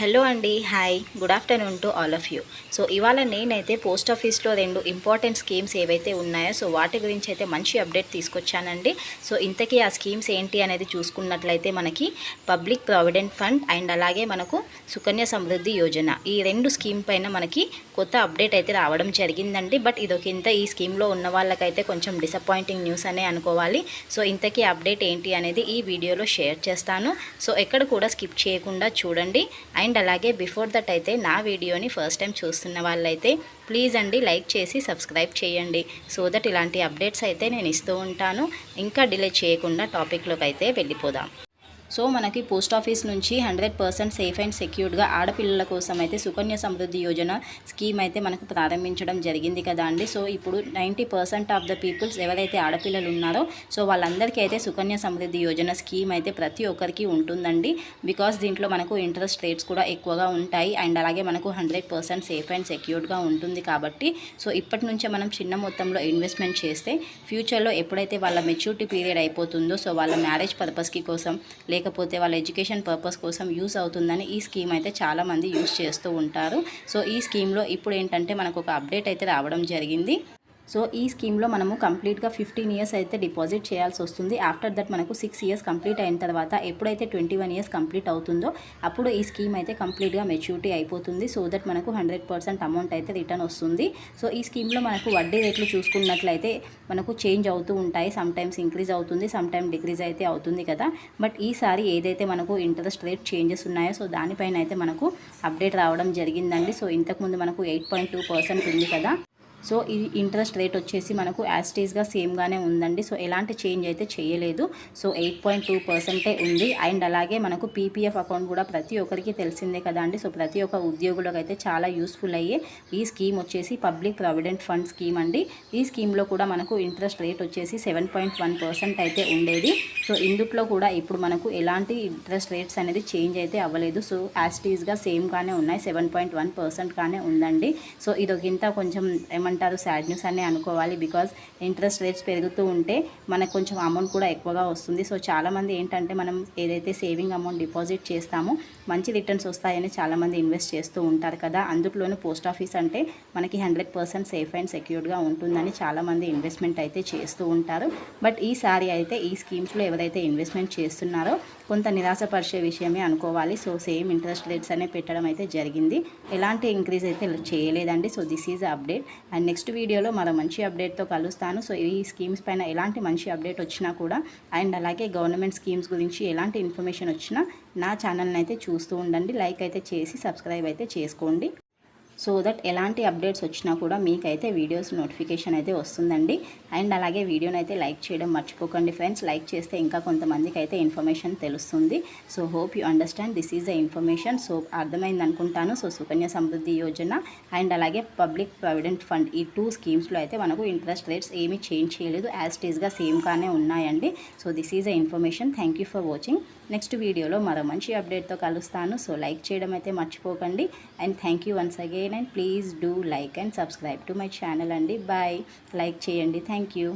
Hello అండి hi good afternoon to all of you so ఇవాళ నేనైతే పోస్ట్ ఆఫీస్లో రెండు ఇంపార్టెంట్ స్కీమ్స్ ఏవైతే ఉన్నాయో సో వాటి గురించి అయితే మంచి అప్డేట్ తీసుకొచ్చానండి. సో ఇంతకీ ఆ స్కీమ్స్ ఏంటి అనేది చూసుకున్నట్లయితే మనకి పబ్లిక్ ప్రావిడెంట్ ఫండ్ అండ్ అలాగే మనకు సుకన్య సమృద్ధి యోజన ఈ రెండు స్కీమ్ పైన మనకి కొత్త అప్డేట్ అయితే రావడం జరిగిందండి. బట్ ఇదొక ఇంత ఈ స్కీమ్లో ఉన్న వాళ్ళకైతే కొంచెం డిసప్పాయింటింగ్ న్యూస్ అనే అనుకోవాలి. సో ఇంతకీ అప్డేట్ ఏంటి అనేది ఈ వీడియోలో షేర్ చేస్తాను. సో ఎక్కడ కూడా స్కిప్ చేయకుండా చూడండి. అండ్ అండ్ అలాగే బిఫోర్ దట్ అయితే నా వీడియోని ఫస్ట్ టైం చూస్తున్న వాళ్ళైతే ప్లీజ్ అండి లైక్ చేసి సబ్స్క్రైబ్ చేయండి. సో దట్ ఇలాంటి అప్డేట్స్ అయితే నేను ఇస్తూ ఉంటాను. ఇంకా డిలే చేయకుండా టాపిక్లోకి అయితే వెళ్ళిపోదాం. సో మనకి పోస్ట్ ఆఫీస్ నుంచి హండ్రెడ్ పర్సెంట్ సేఫ్ అండ్ సెక్యూర్డ్గా ఆడపిల్లల కోసం అయితే సుకన్య సమృద్ధి యోజన స్కీమ్ అయితే మనకు ప్రారంభించడం జరిగింది కదా అండి. సో ఇప్పుడు ninety percent of the peoples ఎవరైతే ఆడపిల్లలు ఉన్నారో సో వాళ్ళందరికీ అయితే సుకన్య సమృద్ధి యోజన స్కీమ్ అయితే ప్రతి ఒక్కరికి ఉంటుందండి. బికాస్ దీంట్లో మనకు ఇంట్రెస్ట్ రేట్స్ కూడా ఎక్కువగా ఉంటాయి. అండ్ అలాగే మనకు హండ్రెడ్ పర్సెంట్ సేఫ్ అండ్ సెక్యూర్డ్గా ఉంటుంది కాబట్టి సో ఇప్పటి నుంచే మనం చిన్న మొత్తంలో ఇన్వెస్ట్మెంట్ చేస్తే ఫ్యూచర్లో ఎప్పుడైతే వాళ్ళ మెచ్యూరిటీ పీరియడ్ అయిపోతుందో సో వాళ్ళ మ్యారేజ్ పర్పస్కి కోసం లేకపోతే వాళ్ళ ఎడ్యుకేషన్ పర్పస్ కోసం యూస్ అవుతుందని ఈ స్కీమ్ అయితే చాలామంది యూస్ చేస్తూ ఉంటారు. సో ఈ స్కీమ్లో ఇప్పుడు ఏంటంటే మనకు ఒక అప్డేట్ అయితే రావడం జరిగింది. సో ఈ స్కీమ్లో మనము కంప్లీట్గా ఫిఫ్టీన్ ఇయర్స్ అయితే డిపాజిట్ చేయాల్సి వస్తుంది. ఆఫ్టర్ దట్ మనకు సిక్స్ ఇయర్స్ కంప్లీట్ అయిన తర్వాత ఎప్పుడైతే ట్వంటీ వన్ ఇయర్స్ కంప్లీట్ అవుతుందో అప్పుడు ఈ స్కీమ్ అయితే కంప్లీట్గా మెచ్యూరిటీ అయిపోతుంది. సో దట్ మనకు హండ్రెడ్ పర్సెంట్ అమౌంట్ అయితే రిటర్న్ వస్తుంది. సో ఈ స్కీమ్లో మనకు వడ్డీ రేట్లు చూసుకున్నట్లయితే మనకు చేంజ్ అవుతూ ఉంటాయి. సమ్ టైమ్స్ ఇంక్రీజ్ అవుతుంది సమ్ టైమ్ డిక్రీజ్ అయితే అవుతుంది కదా. బట్ ఈసారి ఏదైతే మనకు ఇంట్రెస్ట్ రేట్ చేంజెస్ ఉన్నాయో సో దానిపైన అయితే మనకు అప్డేట్ రావడం జరిగిందండి. సో ఇంతకుముందు మనకు ఎయిట్ పాయింట్ టూ పర్సెంట్ ఉంది కదా. సో ఈ ఇంట్రెస్ట్ రేట్ వచ్చేసి మనకు యాస్టీస్గా సేమ్గానే ఉందండి. సో ఎలాంటి చేంజ్ అయితే చేయలేదు. సో ఎయిట్ పాయింట్ టూ పర్సెంటే ఉంది. అండ్ అలాగే మనకు పీపీఎఫ్ అకౌంట్ కూడా ప్రతి ఒక్కరికి తెలిసిందే కదా అండి. సో ప్రతి ఒక్క ఉద్యోగులకు అయితే చాలా యూస్ఫుల్ అయ్యే ఈ స్కీమ్ వచ్చేసి పబ్లిక్ ప్రావిడెంట్ ఫండ్ స్కీమ్ అండి. ఈ స్కీమ్లో కూడా మనకు ఇంట్రెస్ట్ రేట్ వచ్చేసి సెవెన్ పాయింట్ వన్ పర్సెంట్ అయితే ఉండేది. సో ఇందుట్లో కూడా ఇప్పుడు మనకు ఎలాంటి ఇంట్రెస్ట్ రేట్స్ అనేది చేంజ్ అయితే అవ్వలేదు. సో యాస్టీస్గా సేమ్గానే ఉన్నాయి. సెవెన్ పాయింట్ వన్ పర్సెంట్గానే ఉందండి. సో ఇదొకంత కొంచెం ఏమంటారు? సాడ్ న్యూస్ అని అనుకోవాలి బికాజ్ ఇంట్రెస్ట్ రేట్స్ పెరుగుతూ ఉంటే మనకు కొంచెం అమౌంట్ కూడా ఎక్కువగా వస్తుంది. సో చాలామంది ఏంటంటే మనం ఏదైతే సేవింగ్ అమౌంట్ డిపాజిట్ చేస్తామో మంచి రిటర్న్స్ వస్తాయని చాలామంది ఇన్వెస్ట్ చేస్తూ ఉంటారు కదా. అందులోనూ పోస్ట్ ఆఫీస్ అంటే మనకి హండ్రెడ్ పర్సెంట్ సేఫ్ అండ్ సెక్యూర్డ్గా ఉంటుందని చాలామంది ఇన్వెస్ట్మెంట్ అయితే చేస్తూ ఉంటారు. బట్ ఈసారి అయితే ఈ స్కీమ్స్లో ఎవరైతే ఇన్వెస్ట్మెంట్ చేస్తున్నారో కొంత నిరాశపరిచే విషయమే అనుకోవాలి. సో సేమ్ ఇంట్రెస్ట్ రేట్స్ అనే పెట్టడం అయితే జరిగింది. ఎలాంటి ఇంక్రీజ్ అయితే చేయలేదండి. So this is update and next వీడియోలో మరో మంచి అప్డేట్తో కలుస్తాను. సో ఈ స్కీమ్స్ పైన ఎలాంటి మంచి అప్డేట్ వచ్చినా కూడా అండ్ అలాగే గవర్నమెంట్ స్కీమ్స్ గురించి ఎలాంటి ఇన్ఫర్మేషన్ వచ్చినా నా ఛానల్ని అయితే చూస్తూ ఉండండి. లైక్ అయితే చేసి సబ్స్క్రైబ్ అయితే చేసుకోండి. సో దట్ ఎలాంటి అప్డేట్స్ వచ్చినా కూడా మీకైతే వీడియోస్ నోటిఫికేషన్ అయితే వస్తుందండి. అండ్ అలాగే వీడియోని అయితే లైక్ చేయడం మర్చిపోకండి ఫ్రెండ్స్. లైక్ చేస్తే ఇంకా కొంతమందికి అయితే ఇన్ఫర్మేషన్ తెలుస్తుంది. So hope you understand this is the information. So అర్థమైంది అనుకుంటాను. సో సుకన్య సమృద్ధి యోజన అండ్ అలాగే పబ్లిక్ ప్రావిడెంట్ ఫండ్ ఈ టూ స్కీమ్స్లో అయితే మనకు ఇంట్రెస్ట్ రేట్స్ ఏమీ చేంజ్ చేయలేదు. యాజ్ టీజ్గా సేమ్గానే ఉన్నాయండి. So this is the information. Thank you for watching. Next వీడియోలో మరో మంచి అప్డేట్తో కలుస్తాను. సో లైక్ చేయడం అయితే మర్చిపోకండి. And thank you once again and please do like and subscribe to my channel అండి. బాయ్. లైక్ చేయండి. Thank you.